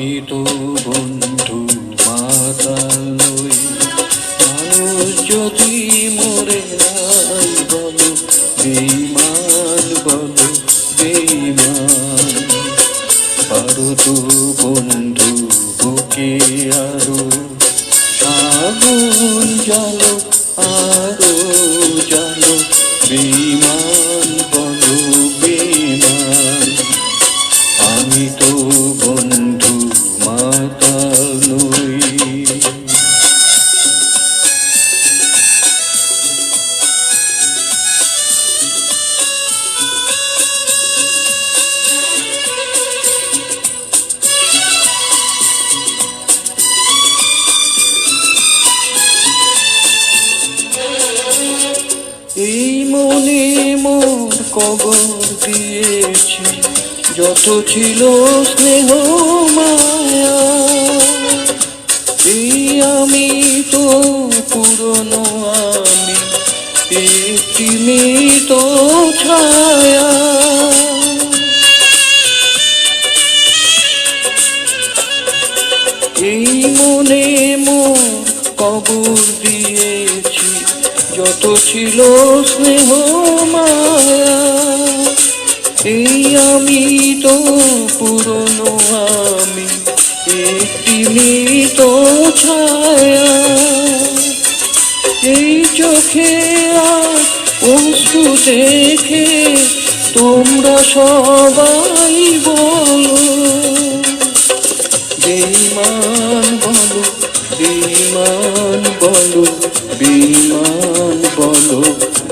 আমি তো বন্ধু মাতাল নই। মানুষ যদি মরে নাই বলো বেইমান বলো বেইমান পারো তো বন্ধু বুকে আরও। আগুন জালো আরও জালো বেইমান বলো বেইমান আমি তো বন্ধু এই মনে মোর কবর দিয়েছি, যত ছিল স্নেহ মায়া। এই আমি তো পুরনো আমি, একটি মৃত ছায়া। এই মনে মোর কবর দিয়েছি যত ছিল স্নেহ মায়া, এই আমি তো পুরনো আমি, একটি মৃত ছায়া। এই চোখে আর দেখে তোমরা সবাই বলো বলো বেইমান বলো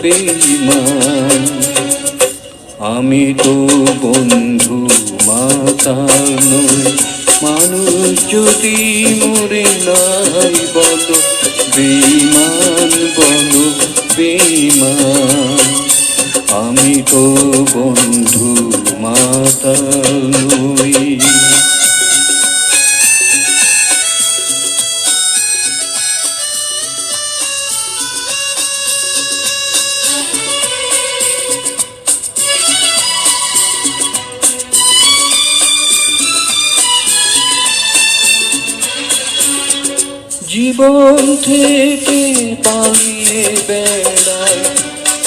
বেইমান আমি তো বন্ধু মাতাল নই। মানুষ যদি মরে নাই বলো বেইমান বলো বেইমান আমি তো বন্ধু মাতাল জীবন থেকে পালিয়ে বেড়ায়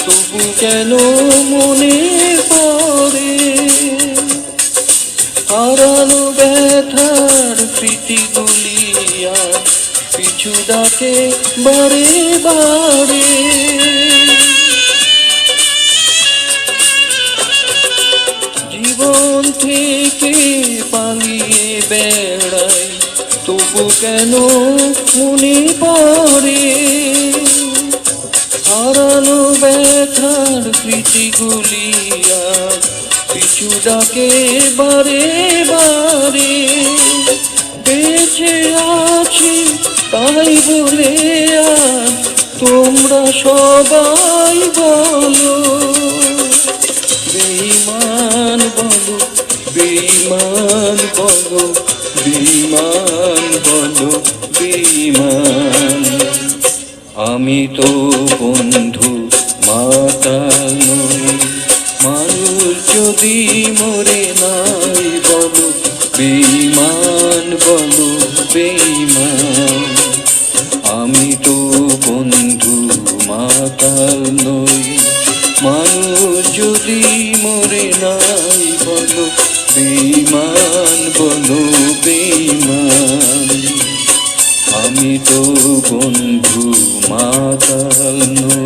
তবু কেন মনে পড়ে? হারানো ব্যথার স্মৃতিগুলি আর পিছু ডাকে বারে বারে। জীবন থেকে কেন মুনি পড়ে? হারানো ব্যথার স্মৃতিগুলি পিছু ডাকে বারে বারে। বেঁচে আছি তাই বলে তোমরা সবাই বলো। বেইমান বলো বেইমান বলো বেইমান বলো বিমান। আমি তো বন্ধু মাতাল নই। মানুষ যদি মরে নাই বলো বেইমান বলো বেইমান আমি তো বন্ধু মাতাল নই। মানুষ যদি মরে নাই বলো বেইমান বন্ধু মাতাল নই